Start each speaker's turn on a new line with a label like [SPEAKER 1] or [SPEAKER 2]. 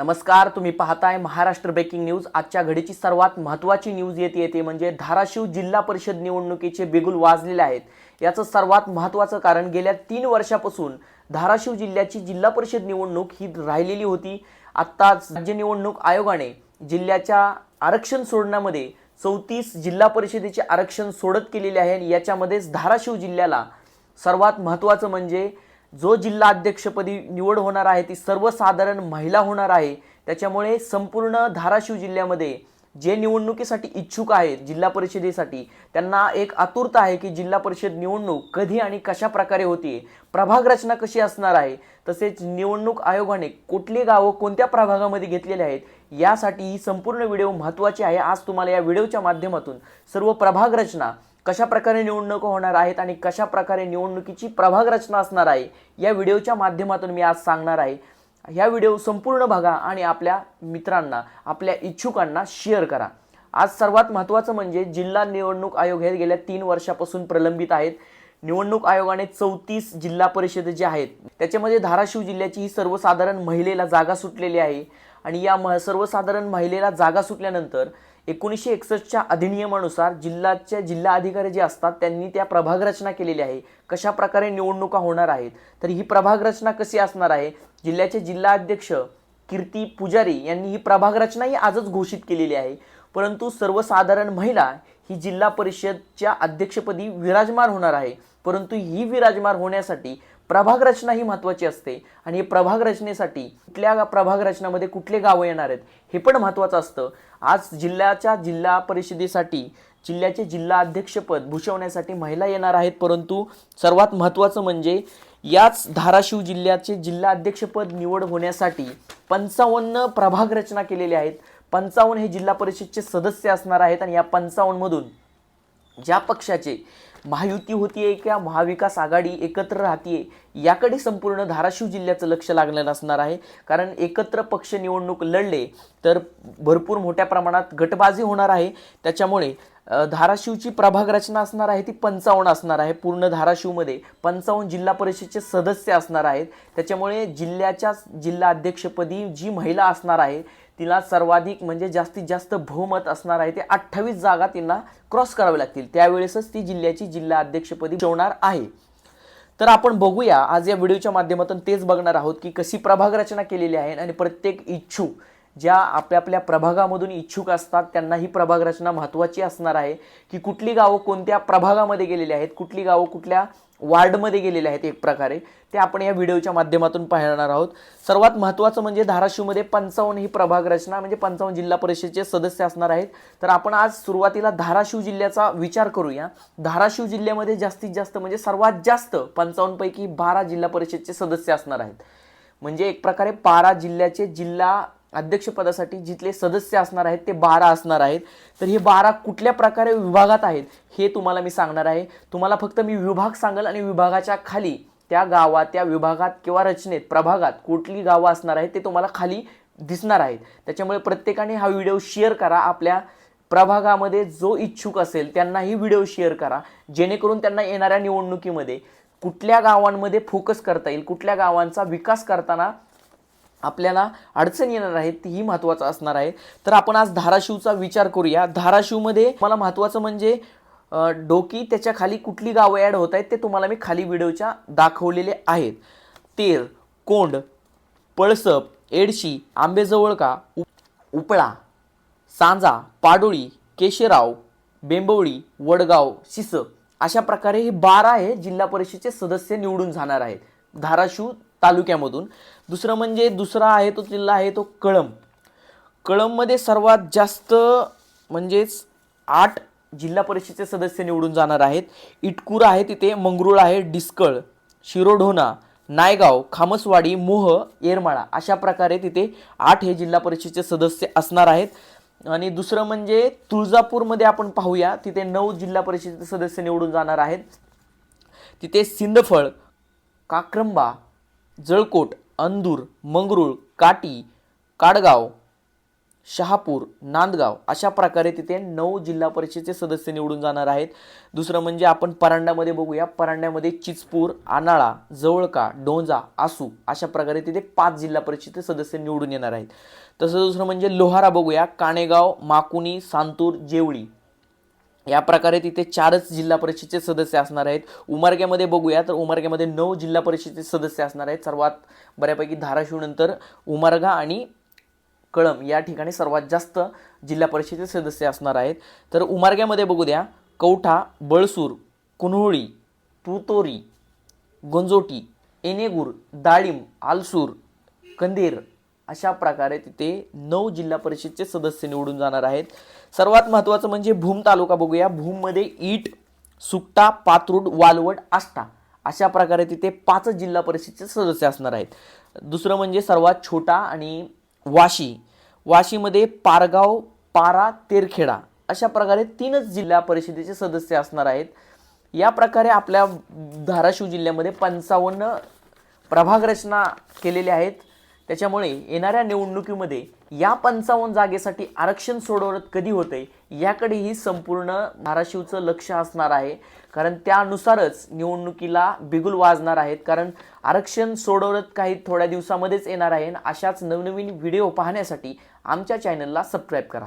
[SPEAKER 1] नमस्कार तुम्ही पाहताय महाराष्ट्र ब्रेकिंग न्यूज आजच्या घडीची सर्वात महत्त्वाची न्यूज येते येते म्हणजे धाराशिव जिल्हा परिषद निवडणुकीचे बिगुल वाजलेले आहेत. याचं सर्वात महत्त्वाचं कारण गेल्या तीन वर्षापासून धाराशिव जिल्ह्याची जिल्हा परिषद निवडणूक ही राहिलेली होती. आत्ताच राज्य निवडणूक आयोगाने जिल्ह्याच्या आरक्षण सोडण्यामध्ये चौतीस जिल्हा परिषदेचे आरक्षण सोडत केलेले आहे आणि याच्यामध्येच धाराशिव जिल्ह्याला सर्वात महत्त्वाचं म्हणजे जो जिल्हा अध्यक्षपदी निवड होणार आहे ती सर्वसाधारण महिला होणार आहे. त्याच्यामुळे संपूर्ण धाराशिव जिल्ह्यामध्ये जे निवडणुकीसाठी इच्छुक आहेत जिल्हा परिषदेसाठी त्यांना एक आतुरता आहे की जिल्हा परिषद निवडणूक कधी आणि कशा प्रकारे होती प्रभाग रचना कशी असणार आहे तसेच निवडणूक आयोगाने कुठली गावं कोणत्या प्रभागामध्ये घेतलेली आहेत यासाठी ही संपूर्ण व्हिडिओ महत्त्वाची आहे. आज तुम्हाला या व्हिडिओच्या माध्यमातून सर्व प्रभाग रचना कशा प्रकारे निवडणुका होणार आहेत आणि कशा प्रकारे निवडणुकीची प्रभाग रचना असणार आहे या व्हिडिओच्या माध्यमातून मी आज सांगणार आहे. ह्या व्हिडिओ संपूर्ण बघा आणि आपल्या मित्रांना आपल्या इच्छुकांना शेअर करा. आज सर्वात महत्त्वाचं म्हणजे जिल्हा निवडणूक आयोग हे गेल्या तीन वर्षापासून प्रलंबित आहेत. निवडणूक आयोगाने चौतीस जिल्हा परिषद जे आहेत त्याच्यामध्ये धाराशिव जिल्ह्याची ही सर्वसाधारण महिलेला जागा सुटलेली आहे. आणि या म सर्वसाधारण महिलेला जागा सुटल्यानंतर एकोणीसशे एकसष्टच्या अधिनियमानुसार जिल्ह्याच्या जिल्हा अधिकारी जे असतात त्यांनी त्या प्रभाग रचना केलेली आहे. कशा प्रकारे निवडणुका होणार आहेत? तर ही प्रभाग रचना कशी असणार आहे? जिल्ह्याचे जिल्हा अध्यक्ष कीर्ती पुजारी यांनी ही प्रभाग रचना ही आजच घोषित केलेली आहे. परंतु सर्वसाधारण महिला ही जिल्हा परिषदच्या अध्यक्षपदी विराजमान होणार आहे. परंतु ही विराजमान होण्यासाठी प्रभाग रचना ही महत्त्वाची असते. आणि प्रभाग रचनेसाठी कुठल्या प्रभाग रचनामध्ये कुठले गावं येणार आहेत हे पण महत्त्वाचं असतं. आज जिल्ह्याच्या जिल्हा परिषदेसाठी जिल्ह्याचे जिल्हा अध्यक्षपद भूषवण्यासाठी महिला येणार आहेत परंतु सर्वात महत्त्वाचं म्हणजे याच धाराशिव जिल्ह्याचे जिल्हा अध्यक्षपद निवड होण्यासाठी पंचावन्न प्रभाग रचना केलेल्या आहेत. पंचावन्न हे जिल्हा परिषदचे सदस्य असणार आहेत आणि या पंचावन्नमधून ज्या पक्षाचे महायुती होतीये किंवा महाविकास आघाडी एकत्र राहतीये याकडे संपूर्ण धाराशिव जिल्ह्याचं लक्ष लागलेलं असणार आहे. कारण एकत्र पक्ष निवडणूक लढले तर भरपूर मोठ्या प्रमाणात गटबाजी होणार आहे. त्याच्यामुळे धाराशिवची प्रभाग रचना असणार आहे ती पंचावन्न असणार आहे पूर्ण धाराशिवमध्ये. पंचावन्न जिल्हा परिषदेचे सदस्य असणार आहेत. त्याच्यामुळे जिल्ह्याच्या जिल्हा अध्यक्षपदी जी महिला असणार आहे तिला सर्वाधिक म्हणजे जास्तीत जास्त बहुमत असणार आहे ते अठ्ठावीस जागा तिला क्रॉस करावे लागतील. त्यावेळेसच ती जिल्ह्याची जिल्हा अध्यक्षपदी ठेवणार आहे. तर आपण बघूया आज या व्हिडिओच्या माध्यमातून तेच बघणार आहोत की कशी प्रभाग रचना केलेली आहे आणि प्रत्येक इच्छुक ज्या आपल्या आपल्या प्रभागामधून इच्छुक असतात त्यांना ही प्रभाग रचना महत्त्वाची असणार आहे की कुठली गावं कोणत्या प्रभागामध्ये गेलेली आहेत कुठली गावं कुठल्या वार्डमध्ये गेलेले आहेत एक प्रकारे ते आपण या व्हिडिओच्या माध्यमातून पाहणार आहोत. सर्वात महत्त्वाचं म्हणजे धाराशिवमध्ये पंचावन्न ही प्रभाग रचना म्हणजे पंचावन्न जिल्हा परिषदेचे सदस्य असणार आहेत. तर आपण आज सुरुवातीला धाराशिव जिल्ह्याचा विचार करूया. धाराशिव जिल्ह्यामध्ये जास्तीत जास्त म्हणजे सर्वात जास्त पंचावन्नपैकी बारा जिल्हा परिषदचे सदस्य असणार आहेत. म्हणजे एक प्रकारे बारा जिल्ह्याचे जिल्हा अध्यक्षपदासाठी जिथले सदस्य असणार आहेत ते बारा असणार आहेत. तर हे बारा कुठल्या प्रकारे विभागात आहेत हे तुम्हाला मी सांगणार आहे. तुम्हाला फक्त मी विभाग सांगेल आणि विभागाच्या खाली त्या गावात त्या विभागात किंवा रचनेत प्रभागात कुठली गावं असणार आहेत ते तुम्हाला खाली दिसणार आहेत. त्याच्यामुळे प्रत्येकाने हा व्हिडिओ शेअर करा. आपल्या प्रभागामध्ये जो इच्छुक असेल त्यांना ही व्हिडिओ शेअर करा. जेणेकरून त्यांना येणाऱ्या निवडणुकीमध्ये कुठल्या गावांमध्ये फोकस करता येईल कुठल्या गावांचा विकास करताना आपल्याला अडचण येणार आहे तीही महत्त्वाचं असणार आहे. तर आपण आज धाराशिवचा विचार करूया. धाराशिवमध्ये मला महत्त्वाचं म्हणजे डोकी त्याच्याखाली कुठली गावं ॲड होत आहेत ते तुम्हाला मी खाली व्हिडिओच्या दाखवलेले आहेत. तेर कोंड पळसप एडशी आंबेजवळका उ- उपळा सांजा पाडोळी केशेराव बेंबवळी वडगाव शिस. अशा प्रकारे हे बारा हे जिल्हा परिषदेचे सदस्य निवडून जाणार आहेत. धाराशिव तालुक्यामधून. दुसरं म्हणजे दुसरा आहे तो जिल्हा आहे तो कळंब. कळंबमध्ये सर्वात जास्त म्हणजेच आठ जिल्हा परिषदेचे सदस्य निवडून जाणार आहेत. इटकूर आहे तिथे मंगरुळ आहे डिस्कळ शिरोढोणा नायगाव खामसवाडी मोह येरमाळा अशा प्रकारे तिथे आठ हे जिल्हा परिषदेचे सदस्य असणार आहेत. आणि दुसरं म्हणजे तुळजापूरमध्ये आपण पाहूया तिथे नऊ जिल्हा परिषदेचे सदस्य निवडून जाणार आहेत. तिथे सिंदफळ काक्रंबा जळकोट अंदूर मंगरूळ काटी काडगाव शहापूर नांदगाव अशा प्रकारे तिथे नऊ जिल्हा परिषदेचे सदस्य निवडून जाणार आहेत. दुसरं म्हणजे आपण परांड्यामध्ये बघूया. परांड्यामध्ये चिचपूर आनाळा जवळका डोंजा आसू अशा प्रकारे तिथे पाच जिल्हा परिषदेचे सदस्य निवडून येणार आहेत. तसं दुसरं म्हणजे लोहारा बघूया. काणेगाव माकुनी सांतूर जेवळी. या प्रकारे तिथे चारच जिल्हा परिषदेचे सदस्य असणार आहेत. उमरग्यामध्ये बघूया तर उमरग्यामध्ये नऊ जिल्हा परिषदेचे सदस्य असणार आहेत. सर्वात बऱ्यापैकी धाराशिवनंतर उमरगा आणि कळम या ठिकाणी सर्वात जास्त जिल्हा परिषदेचे सदस्य असणार आहेत. तर उमरग्यामध्ये बघू द्या कवठा बळसूर कुन्होळी तुतोरी गंजोटी एनेगूर दाळिंब आलसूर कंदेर अशा प्रकारे तिथे नऊ जिल्हा परिषदचे सदस्य निवडून जाणार आहेत. सर्वात महत्त्वाचं म्हणजे भूम तालुका बघूया. भूममध्ये ईट सुकटा पात्रूड वालवड आष्टा अशा प्रकारे तिथे पाच जिल्हा परिषदचे सदस्य असणार आहेत. दुसरं म्हणजे सर्वात छोटा आणि वाशी. वाशीमध्ये पारगाव पारा तेरखेडा अशा प्रकारे तीनच जिल्हा परिषदेचे सदस्य असणार आहेत. या प्रकारे आपल्या धाराशिव जिल्ह्यामध्ये पंचावन्न प्रभाग रचना केलेल्या आहेत. त्याच्यामुळे येणाऱ्या निवडणुकीमध्ये या पंचावन्न जागेसाठी आरक्षण सोडवणं कधी होते याकडेही संपूर्ण धाराशिवचं लक्ष असणार आहे. कारण त्यानुसारच निवडणुकीला बिगुल वाजणार आहेत. कारण आरक्षण सोडवत काही थोड्या दिवसामध्येच येणार आहे. आणि अशाच नवनवीन व्हिडिओ पाहण्यासाठी आमच्या चॅनलला सबस्क्राईब करा.